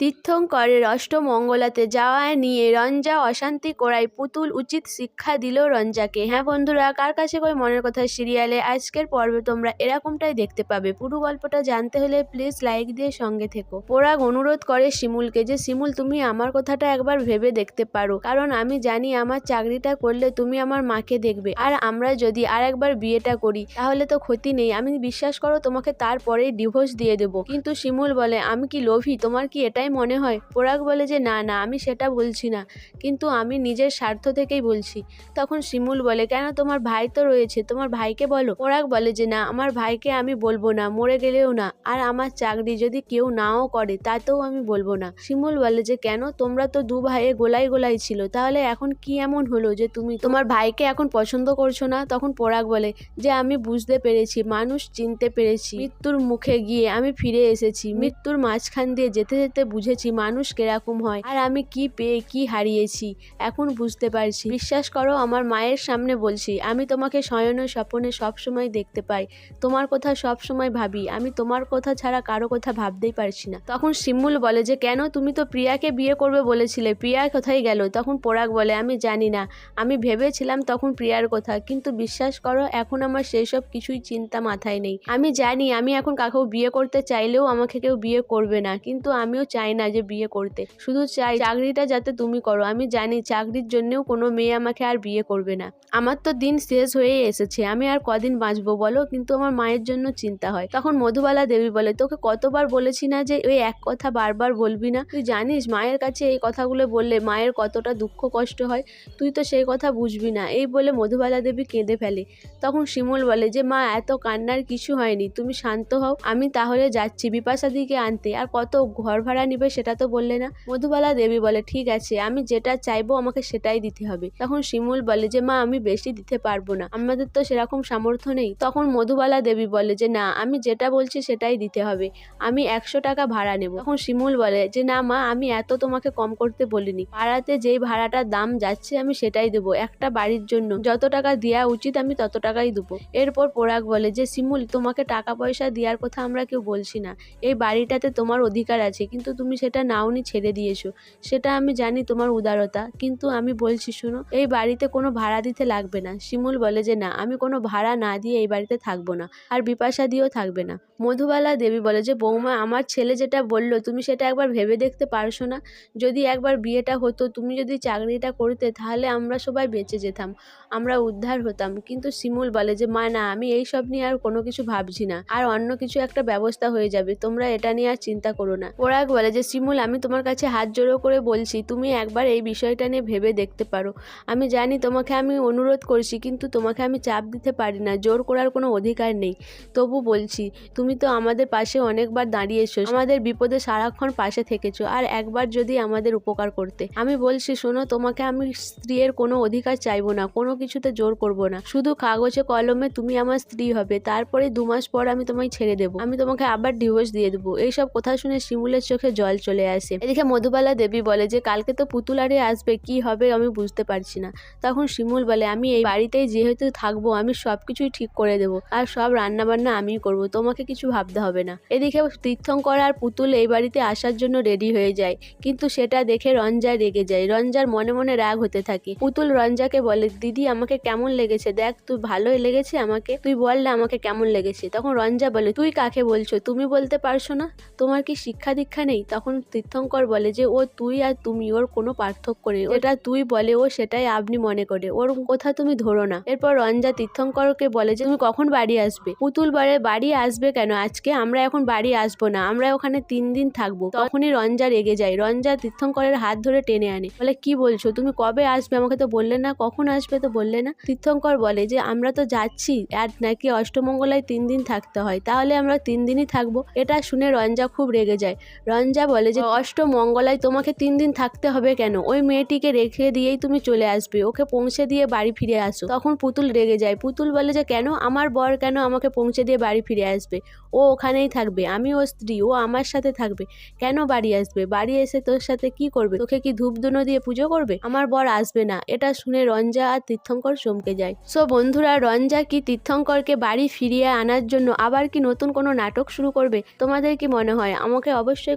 তীর্থঙ্করের অষ্টমঙ্গলাতে যাওয়া নিয়ে রঞ্জা অশান্তি করায় পুতুল উচিত শিক্ষা দিল রঞ্জাকে। হ্যাঁ বন্ধুরা, কার কাছে কই মনের কথা সিরিয়ালে আজকের পর্বে তোমরা এরকমটাই দেখতে পাবে। পুরো গল্পটা জানতে হলে প্লিজ লাইক দিয়ে সঙ্গে থেকো। পোরাগ অনুরোধ করে শিমুলকে যে, শিমুল, তুমি আমার কথাটা একবার ভেবে দেখতে পারো। কারণ আমি জানি আমার চাকরিটা করলে তুমি আমার মাকে দেখবে। আর আমরা যদি আর একবার বিয়েটা করি, তাহলে তো ক্ষতি নেই। আমি বিশ্বাস করো তোমাকে তারপরেই ডিভোর্স দিয়ে দেবো। কিন্তু শিমুল বলে, আমি কি লোভী? তোমার কি এটাই মনে হয় পোরাগ বলে যে, না না, আমি সেটা বলছি না। কিন্তু আমি নিজের স্বার্থ থেকেই বলছি। তখন শিমুল বলে, কেন তোমার ভাই তো রয়েছে? তোমার ভাইকে বলো। পোরাগ বলে যে, না, আমার ভাইকে আমি বলব না, মরে গেলেও না। আর আমার চাকরি যদি কেউ নাও করে, তাতেও আমি বলব না। শিমুল বলে যে, কেন? তোমরা তো দু ভাইয়ে গোলাই গোলাই ছিল। তাহলে এখন কি এমন হলো যে, তুমি তোমার ভাইকে এখন পছন্দ করছ না? তখন পোরাগ বলে, যে, আমি বুঝতে পেরেছি, মানুষ চিনতে পেরেছি। মৃত্যুর মুখে গিয়ে আমি ফিরে এসেছি। মৃত্যুর মাঝখান দিয়ে যেতে যেতে বুঝেছি মানুষ কীরকম হয়, আর আমি কি পেয়ে কি হারিয়েছি, এখন বুঝতে পারছি। বিশ্বাস করো, আমার মায়ের সামনে বলছি, আমি তোমাকে শয়নে স্বপনে সবসময় দেখতে পাই, তোমার কথা সব সময় ভাবি, আমি তোমার কথা ছাড়া কারও কথা ভাবতেই পারছি না। তখন শিমুল বলে যে, কেন তুমি তো প্রিয়াকে বিয়ে করবে বলেছিলে, প্রিয়া কোথায় গেল? তখন পোরাগ বলে, আমি জানি না, আমি ভেবেছিলাম তখন প্রিয়ার কথা, কিন্তু বিশ্বাস করো, এখন আমার সেই সব কিছুই চিন্তা মাথায় নেই। আমি জানি, আমি এখন কাকেও বিয়ে করতে চাইলেও আমাকে কেউ বিয়ে করবে না, কিন্তু আমিও চাই না যে বিয়ে করতে। শুধু চাই চাকরিটা যাতে তুমি করো। আমি জানি চাকরির জন্যও কোনো মেয়ে আমাকে আর বিয়ে করবে না। আমার তো দিন শেষ হয়েই এসেছে। আমি আর কদিন বাঁচবো বলো? কিন্তু আমার মায়ের জন্য চিন্তা হয়। তখন মধুবালা দেবী বলে, তোকে কতবার বলেছি না যে ওই এক কথা বারবার বলবি না? তুই জানিস, মায়ের কাছে এই কথাগুলো বললে মায়ের কতটা দুঃখ কষ্ট হয়। তুই তো সেই কথা বুঝবি না। এই বলে মধুবালা দেবী কেঁদে ফেলে। তখন শিমুল বলে, যে মা, এত কান্নার কিছু হয়নি। তুমি শান্ত হও। আমি তাহলে যাচ্ছি বিপাশাদিকে আনতে। আর কত ঘর ভাড়া নিবে সেটা তো বললে না। মধুবালা দেবী বলে, ঠিক আছে, আমি যেটা চাইব আমাকে সেটাই দিতে হবে। তখন শিমুল বলে যে, মা, আমি বেশি দিতে পারব না। আমাদের তো সেরকম সামর্থ্য নেই। তখন মধুবালা দেবী বলে যে, না, আমি যেটা বলছি সেটাই দিতে হবে। আমি একশো টাকা ভাড়া নেব। তখন শিমুল বলে যে, না, মা, আমি এত তোমাকে কম করতে বলিনি। পাড়াতে যেই ভাড়াটার দাম যাচ্ছে, আমি সেটাই দেবো। একটা বাড়ির জন্য যত টাকা দেওয়া উচিত, আমি তত টাকাই দেবো। এরপর পোরাক বলে যে, শিমুল, তোমাকে টাকা পয়সা দেওয়ার কথা আমরা কেউ বলছি না। এই বাড়িটাতে তোমার অধিকার আছে, কিন্তু তুমি সেটা নাওনি ছেড়ে দিয়েছ। সেটা আমি জানি তোমার উদারতা, কিন্তু আমি বলছি, শোনো, এই বাড়িতে কোনো ভাড়া দিতে লাগবে না। শিমুল বলে যে, না, আমি কোনো ভাড়া না দিয়ে এই বাড়িতে থাকব না, আর বিপাশা দিয়েও থাকবে না। মধুবালা দেবী বলে যে, বৌমা, আমার ছেলে যেটা বলল, তুমি সেটা একবার ভেবে দেখতে পারছ না? যদি একবার বিয়েটা হতো, তুমি যদি চাকরিটা করতে, তাহলে আমরা সবাই বেঁচে যেতাম, আমরা উদ্ধার হতাম। কিন্তু শিমুল বলে যে, মা, না, আমি এই সব নিয়ে আর কোনো কিছু ভাবছি না, আর অন্য কিছু একটা ব্যবস্থা হয়ে যাবে, তোমরা এটা নিয়ে আর চিন্তা করো না। পোরাক বলে যে শিমুল, আমি তোমার কাছে হাত জোড়ো করে বলছি, তুমি একবার এই বিষয়টা নিয়ে ভেবে দেখতে পারো। আমি জানি তোমাকে আমি অনুরোধ করছি, কিন্তু তোমাকে আমি চাপ দিতে পারি না, জোর করার কোনো অধিকার নেই। তবু বলছি, তুমি তো আমাদের পাশে অনেকবার দাঁড়িয়েছো, আমাদের বিপদে সারাক্ষণ পাশে থেকেছো, আর একবার যদি আমাদের উপকার করতে। আমি বলছি, শোনো, তোমাকে আমি স্ত্রীর কোনো অধিকার চাইব না, কোনো কিছুতে জোর করব না। শুধু কাগজে কলমে তুমি আমার স্ত্রী হবে, তারপরে দু মাস পর আমি তোমায় ছেড়ে দেবো। আমি তোমাকে আবার ডিভোর্স দিয়ে দেবো। এইসব কথা শুনে শিমুলের চোখে জল চলে আসে। এদিকে মধুবালা দেবী বলে যে, কালকে তো পুতুল আরে আসবে, কি হবে আমি বুঝতে পারছি না। তখন শিমুল বলে, আমি এই বাড়িতেই যেহেতু থাকব, আমি সব কিছুই ঠিক করে দেবো আর সব রান্না বান্না আমিই করব, তোমাকে কিছু ভাবতে হবে না। এদিকে তীর্থঙ্কর আর পুতুল এই বাড়িতে আসার জন্য রেডি হয়ে যায়। কিন্তু সেটা দেখে রঞ্জা রেগে যায়। রঞ্জার মনে মনে রাগ হতে থাকে। পুতুল রঞ্জাকে বলে, দিদি, আমাকে কেমন লেগেছে? দেখ, তুই ভালোই লেগেছে আমাকে। তুই বল না আমাকে কেমন লেগেছে? তখন রঞ্জা বলে, তুই কাকে বলছো? তুমি বলতে পারছ না? তোমার কি শিক্ষা দীক্ষা নেই? তখন তীর্থঙ্কর বলে যে, ও তুই আর তুমি, ওর কোনো পার্থক্য নেই। যেটা তুই বলে, ও সেটাই আপনি মনে করে। ওর কথা তুমি ধরো না। এরপর রঞ্জা তীর্থঙ্করকে বলে যে, তুমি কখন বাড়ি আসবে? পুতুল বলে, বাড়ি আসবে কেন? আজকে আমরা এখন বাড়ি আসব না। আমরা ওখানে তিন দিন থাকব। তখনই রঞ্জা রেগে যায়। রঞ্জা তীর্থঙ্করের হাত ধরে টেনে আনে। বলে, কি বলছো? তুমি কবে আসবে? আমাকে তো বললে না। কখন আসবে তো বললে না? তীর্থঙ্কর বলে যে, আমরা তো যাচ্ছি। আর নাকি অষ্টমঙ্গলায় তিন দিন থাকতে হয়। তাহলে আমরা তিন দিনই থাকব? এটা শুনে রঞ্জা খুব রেগে যায়। রঞ্জা বলে যে অষ্টমঙ্গলায় তোমাকে তিন দিন থাকতে হবে কেন? ওই মেয়েটিকে রেখে দিয়েই তুমি চলে আসবে। ওকে পৌঁছে দিয়ে বাড়ি ফিরে আসো। তখন পুতুল রেগে যায়। পুতুল বলে যে, কেন? আমার বর কেন আমাকে পৌঁছে দিয়ে বাড়ি ফিরে আসবে? ও ওখানেই থাকবে। আমি ও স্ত্রী। ও আমার সাথে থাকবে। কেন বাড়ি আসবে? বাড়ি এসে তোর সাথে কি করবে? তোকে কি ধূপ ধূপধুনো দিয়ে পুজো করবে? আমার বর আসবে না। এটা শুনে রঞ্জা আর তীর্থঙ্কর চমকে যায়। সো বন্ধুরা, রঞ্জা কি তীর্থঙ্করকে বাড়ি ফিরিয়ে আনার জন্য আবার কি নতুন কোনো নাটক শুরু করবে? তোমাদের কি মনে হয়? আমাকে অবশ্যই